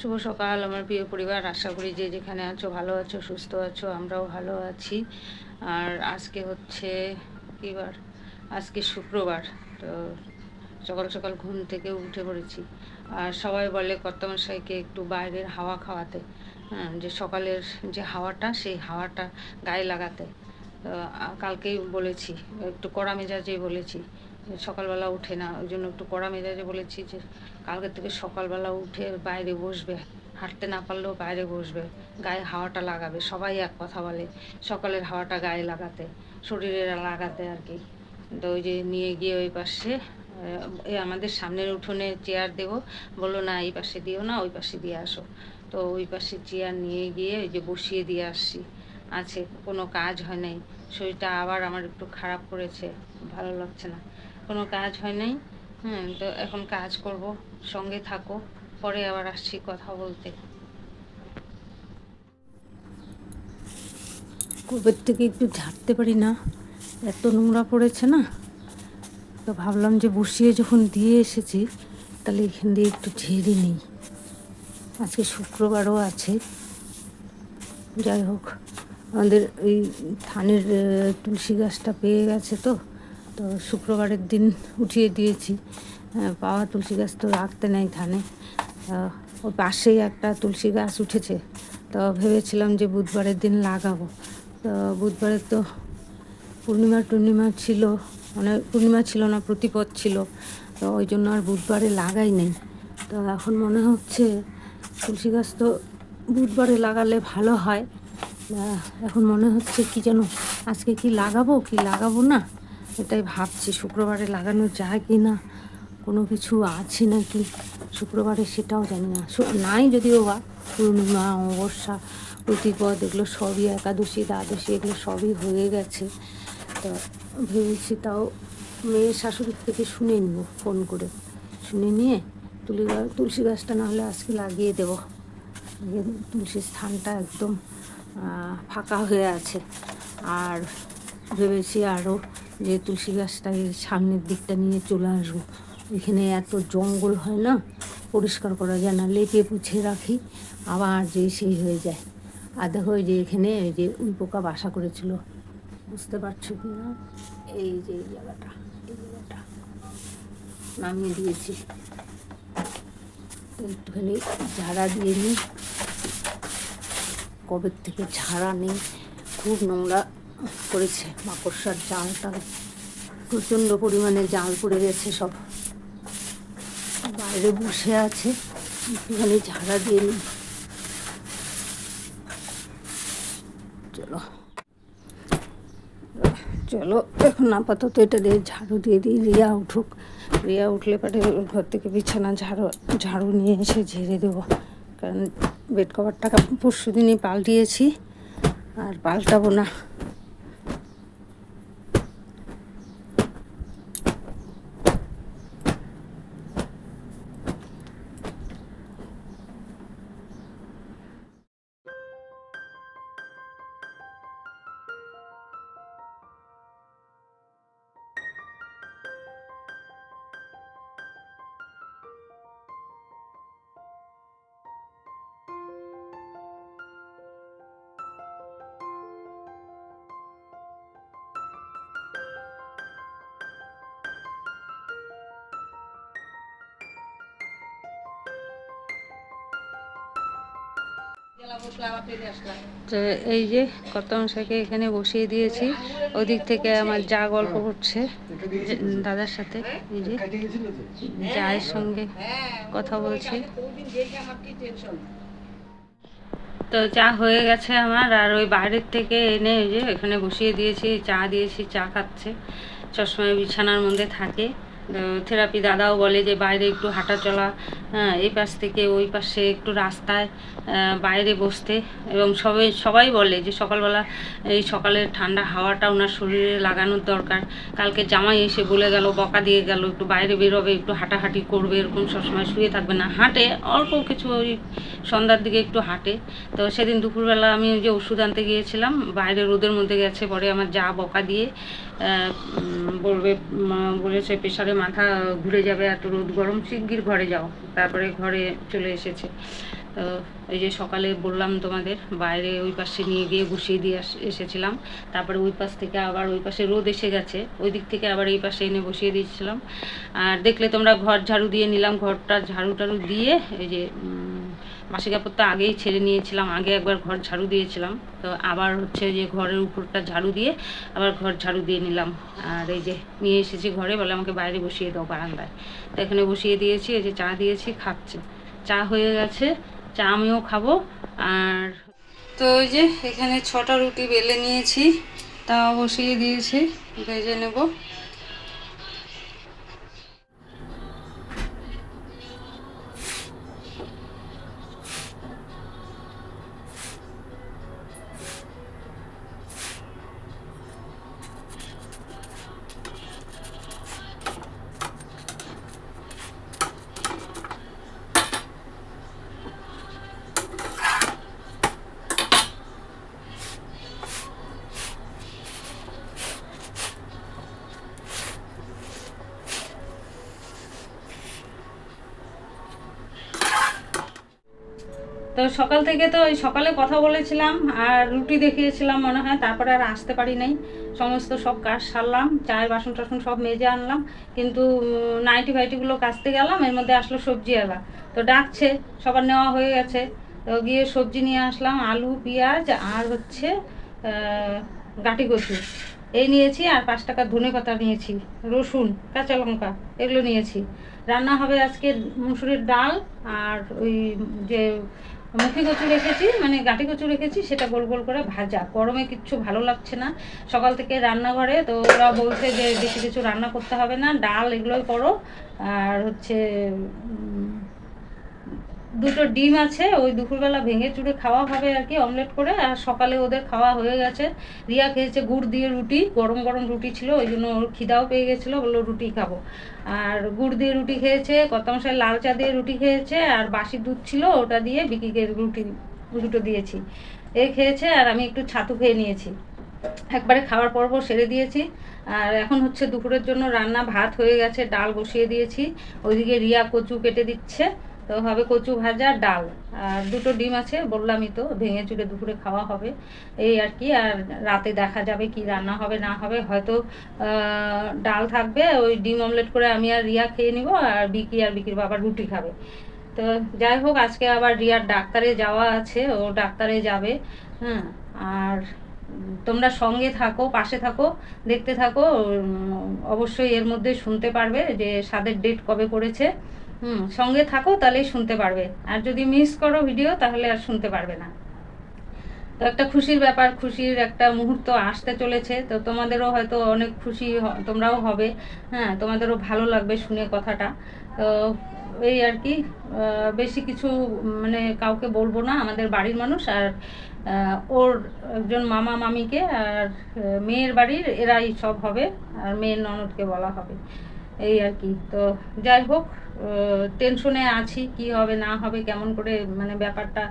শুভ সকাল, আমার প্রিয় পরিবার। আশা করি যে যেখানে আছো ভালো আছো, সুস্থ আছো, আমরাও ভালো আছি। আর আজকে হচ্ছে কী বার? আজকে শুক্রবার, তো সকাল সকাল ঘুম থেকে উঠে পড়েছি। আর সবাই বলে কর্তামশাইকে একটু বাইরের হাওয়া খাওয়াতে হ্যাঁ যে সকালের যে হাওয়াটা, সেই হাওয়াটা গায়ে লাগাতে। কালকেই বলেছি, একটু কড়া মেজাজেই বলেছি সকালবেলা উঠে না, ওই জন্য একটু কড়া মেজাজে বলেছি যে কালকে থেকে সকালবেলা উঠে বাইরে বসবে। হাঁটতে না পারলেও বাইরে বসবে। গায়ে হাওয়াটা লাগাবে, সবাই এক কথা বলে, সকালের হাওয়াটা গায়ে লাগাতে শরীরে লাগাতে আর কি। তো ওই যে নিয়ে গিয়ে ওই পাশে আমাদের সামনের উঠোনে চেয়ার দেবো। বলল, না, এই পাশে দিও না, ওই পাশে দিয়ে আসো। তো ওই পাশে চেয়ার নিয়ে গিয়ে ওই যে বসিয়ে দিয়ে আসছি। আছে, কোনো কাজ হয় নাই। শরীরটা আবার আমার একটু খারাপ করেছে, ভালো লাগছে না। কোনো কাজ হয় নাই। হ্যাঁ তো এখন কাজ করব, সঙ্গে থাকো, পরে আবার আসছি কথা বলতে। কবের থেকে একটু ঝাড়তে পারি না? এত নোংরা পড়েছে না? তো ভাবলাম যে বসিয়ে যখন দিয়ে এসেছি, তাহলে এখান দিয়ে একটু ঝেড়ে নিই। আজকে শুক্রবারও আছে। যাই হোক, আমাদের এই ধানের তুলসী গাছটা পেয়ে গেছে তো। তো শুক্রবারের দিন উঠিয়ে দিয়েছি। পাওয়া তুলসী গাছ তো রাখতে নেই ধানে। ওর পাশেই একটা তুলসী গাছ উঠেছে। তো ভেবেছিলাম যে বুধবারের দিন লাগাবো। তো বুধবারের তো পূর্ণিমা টূর্ণিমা ছিল মানে পূর্ণিমা ছিল না, প্রতিপদ ছিল। তো ওই জন্য আর বুধবারে লাগাই নেই। তো এখন মনে হচ্ছে তুলসী গাছ তো বুধবারে লাগালে ভালো হয়। এখন মনে হচ্ছে কি যেন আজকে কি লাগাবো কি লাগাবো না? এটাই ভাবছি শুক্রবারে লাগানো যায় কি না? কোনো কিছু আছে নাকি? শুক্রবারে সেটাও জানি না। নাই যদিও বা, পূর্ণিমা, অমাবস্যা, প্রতিপদ, এগুলো সবই একাদশী, দ্বাদশী, এগুলো সবই হয়ে গেছে। তো ভেবেছি তাও মেয়ের শাশুড়ির থেকে শুনে নিব, ফোন করে। শুনে নিয়ে তুলি তুলসী গাছটা নাহলে আজকে লাগিয়ে দেবো। আগে তুলসী স্থানটা একদম ফাঁকা হয়ে আছে। আর ভেবেছি আরও যে তুলসী গাছটা এই সামনের দিকটা নিয়ে চলে আসব। এখানে এত জঙ্গল হয় না, পরিষ্কার করা যায় না, লেপে পুছে রাখি, আবার যে সেই হয়ে যায়। আর দেখো এই যে এখানে ওই যে উই পোকা বাসা করেছিল, বুঝতে পারছ কি না? এই যে এই জায়গাটা এই জায়গাটা নামিয়ে দিয়েছি। একটুখানি ঝাড়া দিয়ে নিই কবের থেকে ঝাড়া নেই, খুব নোংরা করেছে। মাকড়সার জাল জালটা প্রচণ্ড পরিমাণে জাল পড়ে গেছে সব। বাইরে বসে আছে, একটুখানি ঝাড়া দিয়ে নিই। চলো। চলো, এখন আপাতত এটা দিয়ে ঝাড়ু দিয়ে দিই, রিয়া উঠুক। রিয়া উঠলে পরে ঘর থেকে বিছানা ঝাড়ু ঝাড়ু নিয়ে এসে ঝেড়ে দেবো। কারণ বেড কভারটা পরশু দিনই পাল্টিয়েছি, আর পাল্টাবো না। তো এই যে কত মশাইকে এখানে বসিয়ে দিয়েছি, ওদিক থেকে আমার যা গল্প করছে দাদার সাথে, এই যে জায়ের সঙ্গে কথা বলছি। তো চা হয়ে গেছে আমার, আর ওই বাইরের থেকে এনে ওই যে এখানে বসিয়ে দিয়েছি, চা দিয়েছি, চা খাচ্ছে। সবসময় বিছানার মধ্যে থাকে। থেরাপি দাদাও বলে যে বাইরে একটু হাঁটা চলা হ্যাঁ এই পাশ থেকে ওই পাশে একটু রাস্তায় বাইরে বসতে। এবং সবাই সবাই বলে যে সকালবেলা এই সকালের ঠান্ডা হাওয়াটা ওনার শরীরে লাগানোর দরকার। কালকে জামাই এসে বলে গেল, বকা দিয়ে গেল, একটু বাইরে বেরোবে, একটু হাঁটাহাঁটি করবে, এরকম সবসময় শুয়ে থাকবে না। হাঁটে, অল্প কিছু ওই সন্ধ্যার দিকে একটু হাঁটে। তো সেদিন দুপুরবেলা আমি যে ওষুধ আনতে গিয়েছিলাম, বাইরে রোদের মধ্যে গেছে, পরে আমার যা বকা দিয়ে বলবে বলেছে প্রেশারে মাথা ঘুরে যাবে, এত রোদ গরম, শিগগির ঘরে যাও। তারপরে ঘরে চলে এসেছে। তো এই যে সকালে বললাম তোমাদের, বাইরে ওই পাশে নিয়ে গিয়ে বসিয়ে দিয়ে এসেছিলাম। তারপরে ওই পাশ থেকে আবার ওই পাশে রোদ এসে গেছে। ওই দিক থেকে আবার এই পাশে এনে বসিয়ে দিয়েছিলাম। আর দেখলে তোমরা ঘর ঝাড়ু দিয়ে নিলাম, ঘরটা ঝাড়ু টাড়ু দিয়ে, এই যে উম, বাসি কাপড় তো আগেই ছেড়ে নিয়েছিলাম আগে একবার ঘর ঝাড়ু দিয়েছিলাম। তো আবার হচ্ছে যে ঘরের উপরটা ঝাড়ু দিয়ে আবার ঘর ঝাড়ু দিয়ে নিলাম। আর এই যে নিয়ে এসেছি ঘরে বলে আমাকে বাইরে বসিয়ে দাও বারান্দায়। তো এখানে বসিয়ে দিয়েছি এই যে চা দিয়েছি খাচ্ছে। চা হয়ে গেছে চা আমিও খাব। আর তো ওই যে এখানে ছটা রুটি বেলে নিয়েছি তাও বসিয়ে দিয়েছি ভেজে নেব। তো সকাল থেকে তো ওই সকালে কথা বলেছিলাম আর রুটি দেখিয়েছিলাম মনে হয়, তারপরে আর আসতে পারি নাই। সমস্ত সব কাজ সারলাম, চায়ের বাসন টাসন সব মেজে আনলাম, কিন্তু নাইটি ফাইটিগুলো কাচতে গেলাম, এর মধ্যে আসলো সবজি এলা। তো ডাকছে, সবার নেওয়া হয়ে গেছে। তো গিয়ে সবজি নিয়ে আসলাম, আলু, পেঁয়াজ আর হচ্ছে গাটি কচু। এই নিয়েছি আর পাঁচ টাকা ধনে পাতা নিয়েছি, রসুন, কাঁচা লঙ্কা, এগুলো নিয়েছি। রান্না হবে আজকে মুসুরির ডাল আর ওই যে মুখি কচু রেখেছি মানে গাঁটি কচু রেখেছি, সেটা গোল গোল করে ভাজা। গরমে কিচ্ছু ভালো লাগছে না। সকাল থেকে রান্নাঘরে তো ওরা বলছে যে বেশি কিছু রান্না করতে হবে না, ডাল এগুলোই করো। আর হচ্ছে দুটো ডিম আছে, ওই দুপুরবেলা ভেঙে চুড়ে খাওয়া হবে আর কি অমলেট করে। আর সকালে ওদের খাওয়া হয়ে গেছে। রিয়া খেয়েছে গুড় দিয়ে রুটি, গরম গরম রুটি ছিল, ওই জন্য ওর খিদাও পেয়ে গেছিল, বলল রুটি খাব। আর গুড় দিয়ে রুটি খেয়েছে কত মশাই লাল চা দিয়ে রুটি খেয়েছে, আর বাসি দুধ ছিল, ওটা দিয়ে বিকিকে রুটি, দুটো দিয়েছি। এ খেয়েছে, আর আমি একটু ছাতু খেয়ে নিয়েছি। একবারে খাওয়ার পর্ব সেরে দিয়েছি। আর এখন হচ্ছে দুপুরের জন্য রান্না ভাত হয়ে গেছে, ডাল বসিয়ে দিয়েছি। ওইদিকে রিয়া কচু কেটে দিচ্ছে। তো হবে কচু ভাজা, ডাল। আর দুটো ডিম আছে, বললামই তো, ভেঙে চুড়ে দুপুরে খাওয়া হবে। এই আর কি, আর রাতে দেখা যাবে কি রান্না হবে, না হবে। হয়তো ডাল থাকবে, ওই ডিম অমলেট করে আমি আর রিয়া খেয়ে নিব, আর বিকি আর বিকির বাবা রুটি খাবে। তো যাই হোক, আজকে আবার রিয়ার ডাক্তারে যাওয়া আছে, ও ডাক্তারে যাবে হ্যাঁ। আর তোমরা সঙ্গে থাকো, পাশে থাকো, দেখতে থাকো অবশ্যই এর মধ্যে শুনতে পারবে যে স্বাদের ডেট কবে করেছে হুম, সঙ্গে থাকো, তাহলেই শুনতে পারবে। আর যদি মিস করো ভিডিও তাহলে আর শুনতে পারবে না। তো একটা খুশির ব্যাপার, খুশির একটা মুহূর্ত আসতে চলেছে। তো তোমাদেরও হয়তো অনেক খুশি তোমরাও হবে। হ্যাঁ তোমাদেরও ভালো লাগবে শুনে কথাটা। তো এই আর কি বেশি কিছু মানে কাউকে বলব না, আমাদের বাড়ির মানুষ। আর ওর একজন মামা মামিকে আর মেয়ের বাড়ির এরাই সব হবে। আর মেয়ের ননদকে বলা হবে। এই আর কি। তো যাই হোক টেনশনে আছি, কি হবে, না হবে, কেমন করে মানে ব্যাপারটা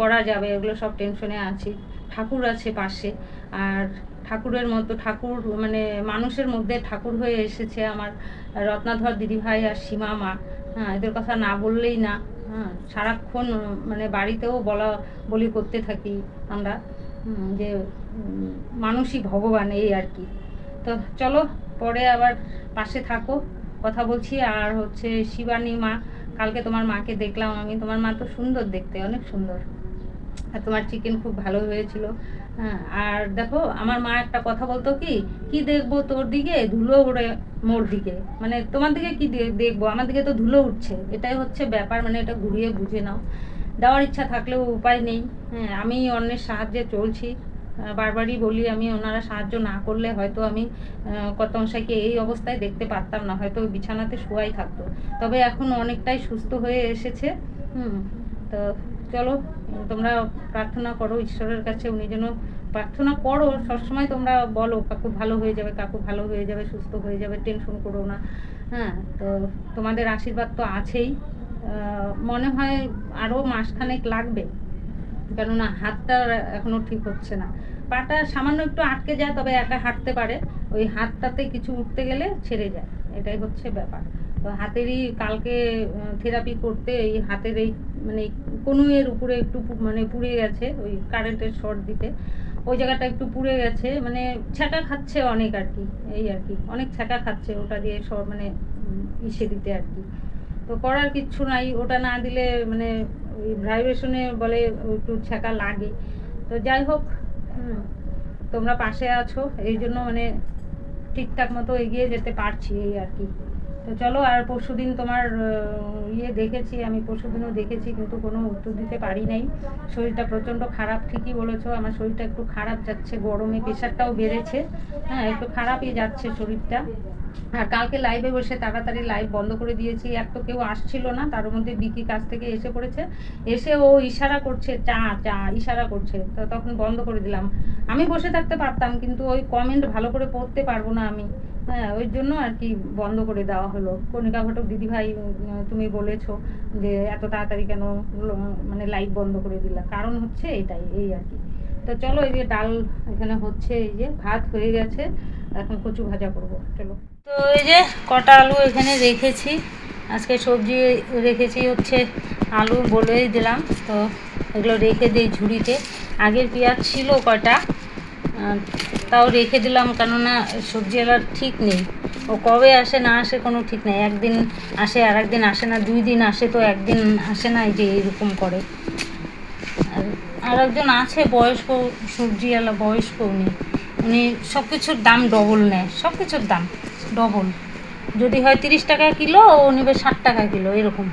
করা যাবে, এগুলো সব টেনশনে আছি। ঠাকুর আছে পাশে, আর ঠাকুরের মতো, ঠাকুর মানে মানুষের মধ্যে ঠাকুর হয়ে এসেছে আমার রত্নাধর দিদিভাই আর সীমা মা। হ্যাঁ এদের কথা না বললেই না হ্যাঁ সারাক্ষণ মানে বাড়িতেও বলা, বলি করতে থাকি আমরা যে মানুষই ভগবান, এই আর কি। তো চলো, পরে আবার পাশে থাকো। কথা বলছি আর হচ্ছে শিবানী মা, কালকে তোমার মাকে দেখলাম আমি। তোমার মা তো সুন্দর দেখতে, অনেক সুন্দর। আর তোমার চিকেন খুব ভালো হয়েছিল। হ্যাঁ আর দেখো, আমার মা একটা কথা বলতো কি কি দেখব তোর দিকে? ধুলো উড়ে মোর দিকে। মানে তোমার দিকে কি দেখব? আমার দিকে তো ধুলো উঠছে। এটাই হচ্ছে ব্যাপার মানে এটা ঘুরিয়ে বুঝে নাও। দেওয়ার ইচ্ছা থাকলেও উপায় নেই। হ্যাঁ আমি অন্যের সাহায্যে চলছি। বারবারই বলি আমি ওনারা সাহায্য না করলে হয়তো আমি আহ, কত মশাইকে এই অবস্থায় দেখতে পারতাম না হয়তো বিছানাতে শোয়াই থাকতো। তবে এখন অনেকটাই সুস্থ হয়ে এসেছে হুম তো চলো তোমরা প্রার্থনা করো ঈশ্বরের কাছে উনি যেন প্রার্থনা করো সবসময় তোমরা বলো কাকু ভালো হয়ে যাবে কাকু ভালো হয়ে যাবে সুস্থ হয়ে যাবে টেনশন করো না। হ্যাঁ তো তোমাদের আশীর্বাদ তো আছেই মনে হয় আরও মাসখানেক লাগবে। কেননা হাতটা এখনও ঠিক হচ্ছে না। পাটা সামান্য একটু আটকে যায়, তবে একা হাঁটতে পারে। ওই হাতটাতে কিছু উঠতে গেলে ছেড়ে যায়। এটাই হচ্ছে ব্যাপার। তো হাতেরই কালকে থেরাপি করতে এই হাতের এই মানে কনুয়ের উপরে একটু মানে পুড়ে গেছে, ওই কারেন্টের শর্ট দিতে। ওই জায়গাটা একটু পুড়ে গেছে মানে ছ্যাঁকা খাচ্ছে অনেক আর কি, এই আর কি। অনেক ছ্যাঁকা খাচ্ছে ওটা দিয়ে সব মানে ইসে দিতে আর কি। তো করার কিচ্ছু নাই, ওটা না দিলে মানে ওই ভাইব্রেশনে বলে একটু ছ্যাঁকা লাগে। তো যাই হোক তোমরা পাশে আছো, এই জন্য মানে ঠিকঠাক মতো এগিয়ে যেতে পারছি এই আর কি। তো চলো, আর পরশুদিন তোমার ইয়ে দেখেছি, আমি পরশুদিনও দেখেছি, কিন্তু কোনো উত্তর দিতে পারি নাই। শরীরটা প্রচণ্ড খারাপ, ঠিকই বলেছ, আমার শরীরটা একটু খারাপ যাচ্ছে, গরমে, প্রেশারটাও বেড়েছে। হ্যাঁ একটু খারাপই যাচ্ছে শরীরটা। আর কালকে লাইভে বসে তাড়াতাড়ি লাইভ বন্ধ করে দিয়েছি। এক তো কেউ আসছিল না, তার মধ্যে বিকি কাছ থেকে এসে পড়েছে। এসে ও ইশারা করছে, চা চা, ইশারা করছে। তো তখন বন্ধ করে দিলাম। আমি বসে থাকতে পারতাম, কিন্তু ওই কমেন্ট ভালো করে পড়তে পারব না আমি। হ্যাঁ ওই জন্য আর কি বন্ধ করে দেওয়া হলো। কণিকা ঘটক দিদিভাই তুমি বলেছ যে এত তাড়াতাড়ি কেন মানে লাইভ বন্ধ করে দিলা? কারণ হচ্ছে এটাই, এই আর কি। তো চলো এই যে ডাল এখানে হচ্ছে, এই যে ভাত হয়ে গেছে। এখন কচু ভাজা করব, চলো। তো এই যে কটা আলু এখানে রেখেছি, আজকে সবজি রেখেছি হচ্ছে আলু বলেই দিলাম, তো এগুলো রেখে দিই ঝুড়িতে। আগের পেঁয়াজ ছিল কটা তাও রেখে দিলাম কেননা সবজিওয়ালার ঠিক নেই। ও কবে আসে না আসে কোনো ঠিক নেই, একদিন আসে আর একদিন আসে না, দুই দিন আসে তো একদিন আসে না এই যে এরকম করে। আর একজন আছে বয়স্ক সবজিওয়ালা বয়স্ক উনি উনি সব কিছুর দাম ডবল নেয় সব কিছুর দাম ডবল যদি হয় তিরিশ টাকা কিলো, ও নেবে ষাট টাকা কিলো, এরকম।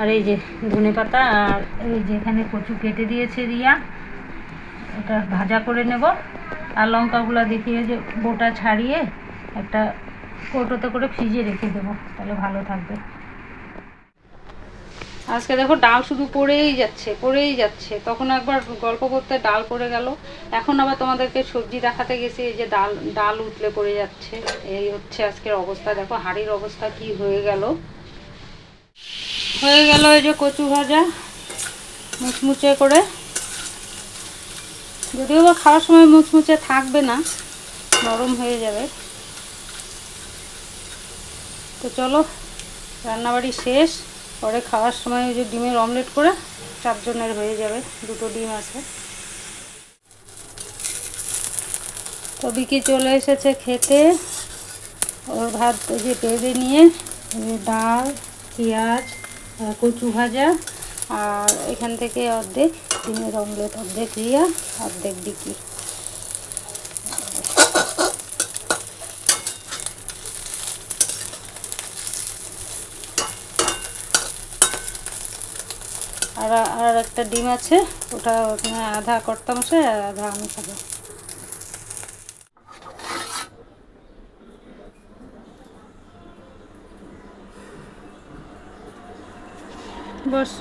আর এই যে ধনে পাতা আর এই যে এখানে কচু কেটে দিয়েছে রিয়া, এটা ভাজা করে নেব। আর লঙ্কাগুলো দেখিয়ে যে বোটা ছাড়িয়ে একটা কৌটোতে করে ফ্রিজে রেখে দেবো, তাহলে ভালো থাকবে। আজকে দেখো ডাল শুধু পড়েই যাচ্ছে পড়েই যাচ্ছে। তখন একবার গল্প করতে ডাল পড়ে গেল। এখন আবার তোমাদেরকে সবজি দেখাতে গেছি, এই যে ডাল ডাল উতলে পড়ে যাচ্ছে। এই হচ্ছে আজকের অবস্থা। দেখো হাড়ির অবস্থা কি হয়ে গেল। হয়ে গেল এই যে কচু ভাজা, মুচমুচে করে। যদিও বা খাওয়ার সময় মুচমুচে থাকবে না, নরম হয়ে যাবে। তো চলো, রান্নাবাড়ি শেষ। পরে খাওয়ার সময় ওই যে ডিমের অমলেট করে চারজনের হয়ে যাবে, দুটো ডিম আছে। তো বিকি চলে এসেছে খেতে। ওর ভাত যে বেড়ে নিয়ে ডাল, পেঁয়াজ কচু ভাজা আর এখান থেকে অর্ধেক ডিমের অমলেট, অর্ধেক রিয়া, অর্ধেক বিকি আর আর একটা ডিম আছে, ওটা আধা কর্তা মশাই আর আধা আমি খাব। বস।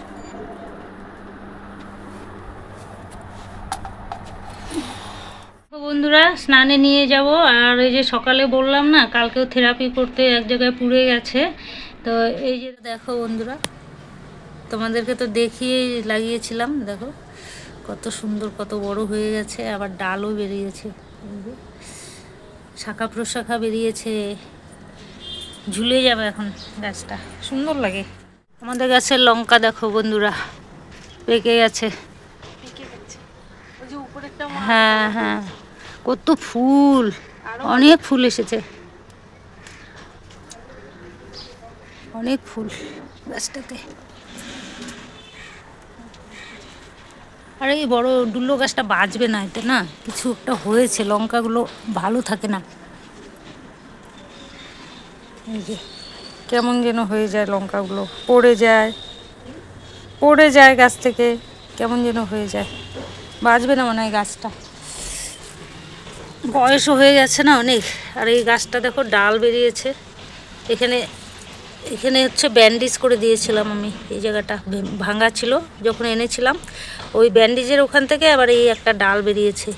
বন্ধুরা, স্নানে নিয়ে যাব, আর এই যে সকালে বললাম না, কালকেও থেরাপি করতে এক জায়গায় পুড়ে গেছে। তো এই যে দেখো বন্ধুরা। তোমাদেরকে তো দেখিয়ে লাগিয়েছিলাম দেখো। কত সুন্দর কত বড় হয়ে গেছে আবার ডালও বেরিয়েছে। শাখা প্রশাখা বেরিয়েছে। ঝুলে যাবে এখন গাছটা সুন্দর লাগে। আমাদের গাছের লঙ্কা দেখো বন্ধুরা পেকে গেছে। হ্যাঁ হ্যাঁ। কত ফুল অনেক ফুল এসেছে। অনেক ফুল গাছটাতে। আর এই বড় ডুল্লো গাছটা বাঁচবে না এতে, না? কিছু একটা হয়েছে, লঙ্কাগুলো ভালো থাকে না। যে, কেমন যেন হয়ে যায় লঙ্কাগুলো, পড়ে যায়। পড়ে যায় গাছ থেকে, কেমন যেন হয়ে যায়। বাঁচবে না মনে হয় গাছটা। বয়সও হয়ে গেছে না অনেক। আর এই গাছটা দেখো, ডাল বেরিয়েছে। এখানে এখানে হচ্ছে ব্যান্ডেজ করে দিয়েছিলাম আমি, এই জায়গাটা ভাঙা ছিল, যখন এনেছিলাম, ওই ব্যান্ডেজের ওখান থেকে আবার এই একটা ডাল বেরিয়েছে,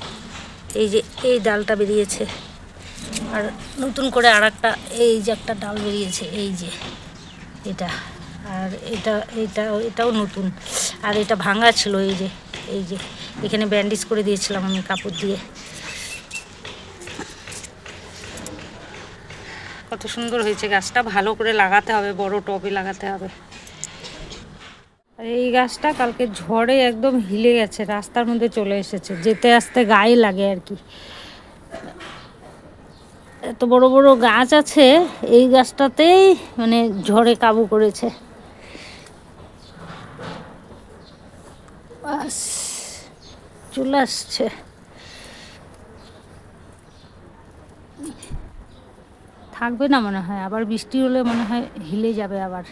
এই যে, এই ডালটা বেরিয়েছে, আর নতুন করে আর একটা এই যে একটা ডাল বেরিয়েছে, এই যে, এটা, আর এটা এটা, এটাও নতুন, আর এটা ভাঙা ছিল, এই যে এই যে, এখানে ব্যান্ডেজ করে দিয়েছিলাম আমি কাপড় দিয়ে কত সুন্দর হয়েছে, গাছটা ভালো করে লাগাতে হবে, বড় টবে লাগাতে হবে। আর এই গাছটা কালকে ঝড়ে একদম হিলে গেছে, রাস্তার মধ্যে চলে এসেছে, যেতে আসতে গায়ে লাগে আর কি। এত বড় বড় গাছ আছে, এই গাছটাতেই মানে ঝড়ে কাবু করেছে। চলে আসছে। থাকবে না মনে হয়, আবার বৃষ্টি হলে মনে হয় হিলে যাবে আবার।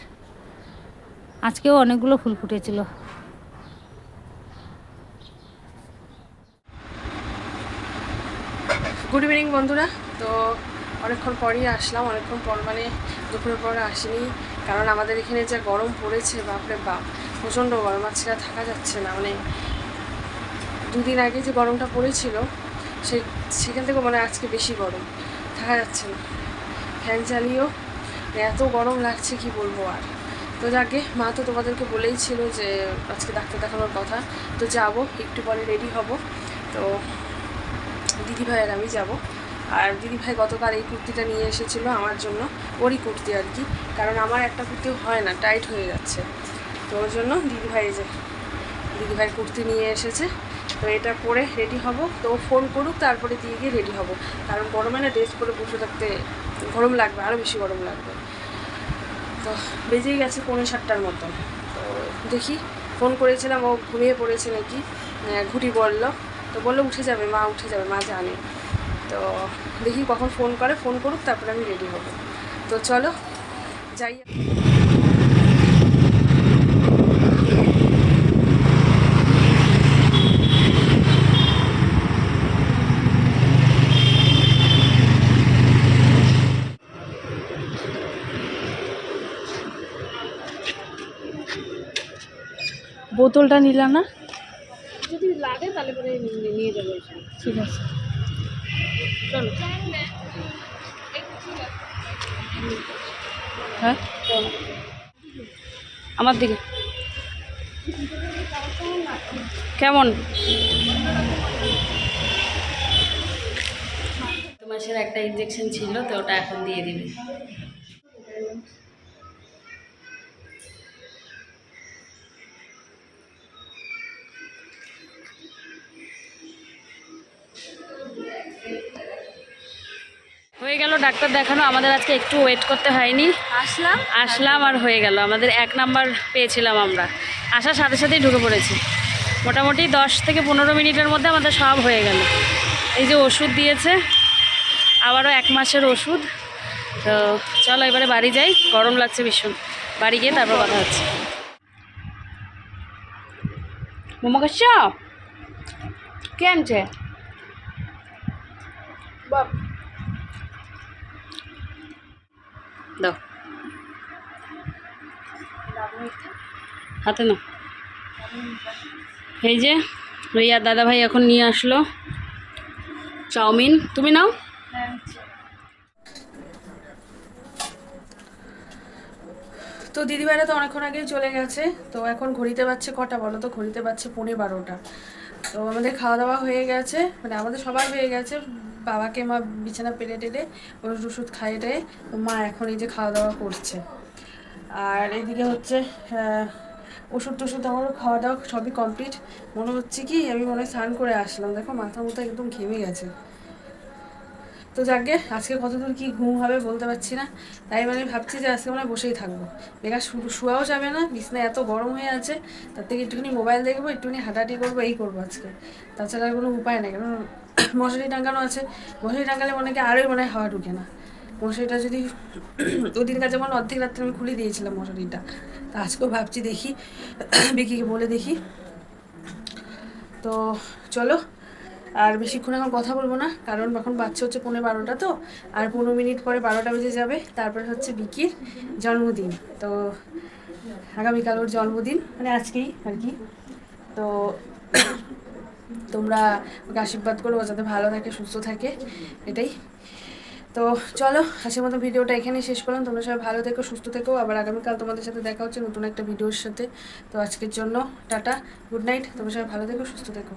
আজকেও অনেকগুলো ফুল ফুটেছিল। গুড ইভিনিং বন্ধুরা। তো অনেকক্ষণ পরই আসলাম, অনেকক্ষণ পর মানে দুপুরের পরে আসিনি, কারণ আমাদের এখানে যে গরম পড়েছে, বাপরে বাপ, প্রচণ্ড গরম আর থাকা যাচ্ছে না। মানে দুদিন আগে যে গরমটা পড়েছিল, সে, সেখান থেকে মানে আজকে বেশি গরম, থাকা যাচ্ছে না। ফ্যান চালিয়েও এত গরম লাগছে, কি বলব আর। তো যাকে মা তো তোমাদেরকে বলেই ছিল যে, আজকে ডাক্তার দেখানোর কথা। তো যাব, একটু পরে রেডি হব। তো দিদিভাই আর আমি যাব। আর দিদিভাই গতকাল এই কুর্তিটা নিয়ে এসেছিল আমার জন্য, ওরই কুর্তি আর কি। কারণ আমার একটা কুর্তি হয় না, টাইট হয়ে যাচ্ছে। তো ওর জন্য দিদিভাই যে দিদিভাই কুর্তি নিয়ে এসেছে। তো এটা পরে রেডি হব। তো ফোন করুক, তারপরে দিয়ে গিয়ে রেডি হব। কারণ গরমে না ড্রেস পরে বসে থাকতে গরম লাগবে আরও বেশি গরম লাগবে। তো বেজেই গেছে পৌনে সাতটার মতন। তো দেখি ফোন করেছিলাম, ও ঘুমিয়ে পড়েছে নাকি? ঘুটি বলল। তো বলল উঠে যাবে, মা উঠে যাবে, মা জানে। তো দেখি কখন ফোন করে ফোন করুক, তারপরে আমি রেডি হব। তো চলো, যাই। বোতলটা নিলাম না? যদি লাগে তাহলে পরে নিয়ে যাব ঠিক আছে। চলো। হ্যাঁ? আমার দিকে। কেমন? দু মাসের একটা ইঞ্জেকশন ছিল তো ওটা এখন দিয়ে দিবে। হয়ে গেল ডাক্তার দেখানো। আমাদের আজকে একটু ওয়েট করতে হয়নি। আসলাম। আসলাম আর হয়ে গেল। আমাদের এক নাম্বার পেয়েছিলাম আমরা। আসার সাথে সাথেই ঢুকে পড়েছি। মোটামুটি দশ থেকে পনেরো মিনিটের মধ্যে আমাদের সব হয়ে গেল। এই যে ওষুধ দিয়েছে আবারও এক মাসের ওষুধ। তো চলো এবারে বাড়ি যাই। গরম লাগছে ভীষণ। বাড়ি গিয়ে তারপর কথা হচ্ছে। মোমো খাচ্ছ? কে আনছে বাপ দাও। হাতে না এই যে রিয়া দাদা ভাই এখন নিয়ে আসলো চাউমিন। তুমি নাও। তো দিদিভাইরা তো অনেকক্ষণ আগেই চলে গেছে, তো এখন ঘড়িতে পাচ্ছে কটা বলো তো? ঘড়িতে পাচ্ছে পৌনে বারোটা। তো আমাদের খাওয়া দাওয়া হয়ে গেছে মানে আমাদের সবার হয়ে গেছে। বাবাকে মা বিছানা পেরে টেলে ওষুধ ওষুধ খাইয়ে টাইয়ে মা এখন এই যে খাওয়া দাওয়া করছে। আর এদিকে হচ্ছে ওষুধ টষুধ আমারও খাওয়া দাওয়া সবই কমপ্লিট। মনে হচ্ছে কি, আমি মনে হয় স্নান করে আসলাম। দেখো, মাথা মতো একদম ঘেমে গেছে। তো যাকে আজকে কতদূর কি ঘুম হবে বলতে পারছি না। তাই মানে ভাবছি যে আজকে মানে বসেই থাকব। বেকার শোয়াও যাবে না বিছনা এত গরম হয়ে আছে। তার থেকে একটুখানি মোবাইল দেখব, একটুখানি হাঁটাহাঁটি করব, এই করব আজকে। তাছাড়া আর কোনো উপায় নেই, কারণ মশারি টাঙ্গানো আছে। মশারি টাঙ্গালে মনে হয় কি আরোই মনে হয় হাওয়া ঢুকে না। মশারিটা যদি ওদিনকার যেমন অর্ধেক রাত্রে আমি খুলে দিয়েছিলাম মশারিটা। তা আজকেও ভাবছি দেখি বিকিকে বলে দেখি। তো চলো, আর বেশিক্ষণ এখন কথা বলব না, কারণ এখন বাচ্চা হচ্ছে পনেরো বারোটা তো, আর পনেরো মিনিট পরে বারোটা বেজে যাবে। তারপরে হচ্ছে বিকির জন্মদিন। তো আগামীকাল ওর জন্মদিন মানে আজকেই আর কি। তো তোমরা ওকে আশীর্বাদ করো, ও যাতে ভালো থাকে, সুস্থ থাকে, এটাই। তো চলো, আজকের মতো ভিডিওটা এখানে শেষ করলাম। তোমরা সবাই ভালো থেকো, সুস্থ থেকো। আবার আগামীকাল তোমাদের সাথে দেখা হচ্ছে নতুন একটা ভিডিওর সাথে। তো আজকের জন্য টাটা, গুড নাইট। তোমরা সবাই ভালো থেকো, সুস্থ থেকো।